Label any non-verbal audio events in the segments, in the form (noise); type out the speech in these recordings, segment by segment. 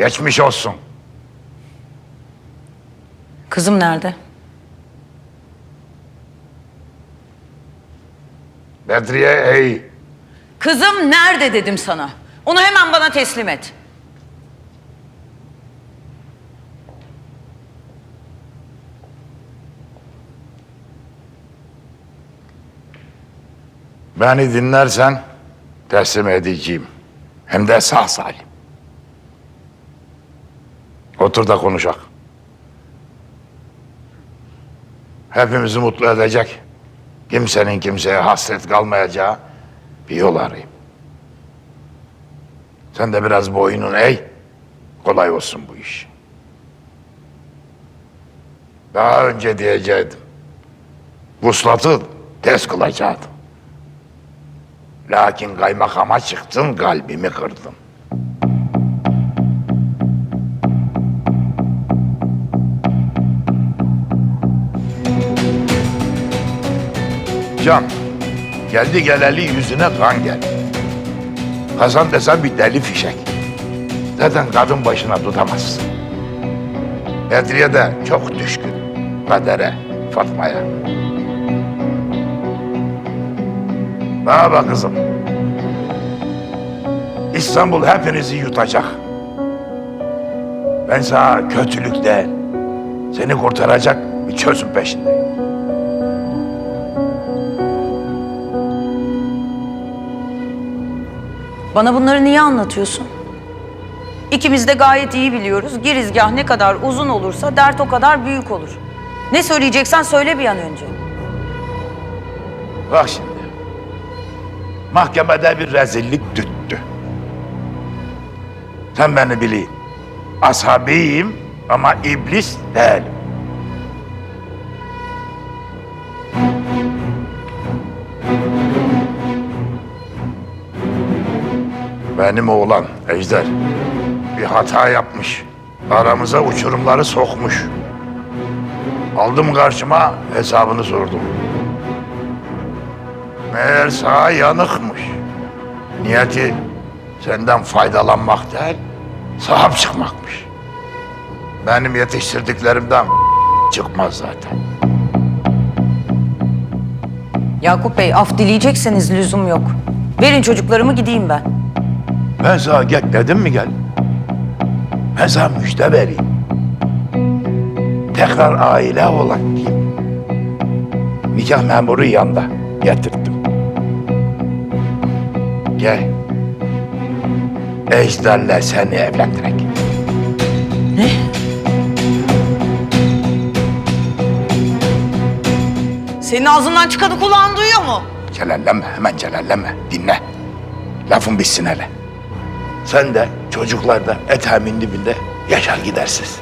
Geçmiş olsun. Kızım nerede? Bedriye ey. Kızım nerede dedim sana. Onu hemen bana teslim et. Beni dinlersen teslim edeceğim. Hem de sağ salim. Otur da konuşak. Hepimizi mutlu edecek, kimsenin kimseye hasret kalmayacağı bir yol arayayım. Sen de biraz boynun eğ, kolay olsun bu iş. Daha önce diyecektim. Vuslatı tez kılacaktım. Lakin kaymakama çıktın, kalbimi kırdın. Can, geldi geleli yüzüne kan geldi. Hasan desen bir deli fişek. Zaten kadın başına tutamazsın. Bedriye de çok düşkün. Kadere, Fatma'ya. Bana kızım. İstanbul hepinizi yutacak. Ben sana kötülük değil, seni kurtaracak bir çözüm peşindeyim. Bana bunları niye anlatıyorsun? İkimiz de gayet iyi biliyoruz. Girizgah ne kadar uzun olursa dert o kadar büyük olur. Ne söyleyeceksen söyle bir an önce. Bak şimdi. Mahkemede bir rezillik tüttü. Sen beni bileyim. Asabiyim ama iblis değilim. Benim oğlan Ejder bir hata yapmış. Aramıza uçurumları sokmuş. Aldım karşıma hesabını sordum. Meğer sağa yanıkmış. Niyeti senden faydalanmak değil, sahip çıkmakmış. Benim yetiştirdiklerimden (laughs) çıkmaz zaten. Yakup Bey af dileyecekseniz lüzum yok. Verin çocuklarımı gideyim ben. Ben sana gel dedim mi gel? Ben sana müjde vereyim. Tekrar aile olak diyeyim. Nikah memuru yanında getirdim. Gel. Ejderle seni evlendirek. Senin ağzından çıkanı kulağın duyuyor mu? Celallenme, hemen celallenme. Dinle. Lafın bitsin hele. Sen de çocuklar da eteğimin dibinde yaşar gidersiz.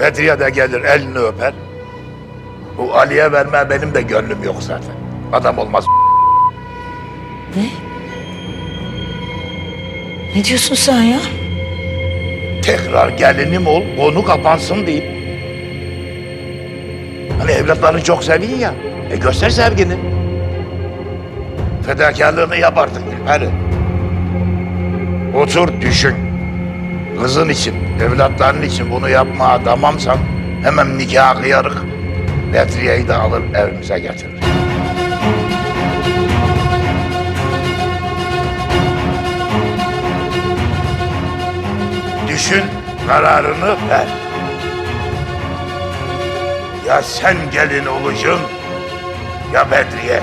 Bedriye de gelir elini öper. Bu Ali'ye verme benim de gönlüm yok zaten. Adam olmaz. Ne diyorsun sen ya? Tekrar gelinim ol, konu kapansın diyeyim. Hani evlatları çok seviyor ya. E göster sevgini. Fedakarlığını yap artık. Hadi. Otur düşün. Kızın için, evlatların için bunu yapma adamamsan hemen nikah kıyarık. Bedriye'yi de alır evimize getirir. Düşün, kararını ver. Ya sen gelin olacaksın ya Bedriye.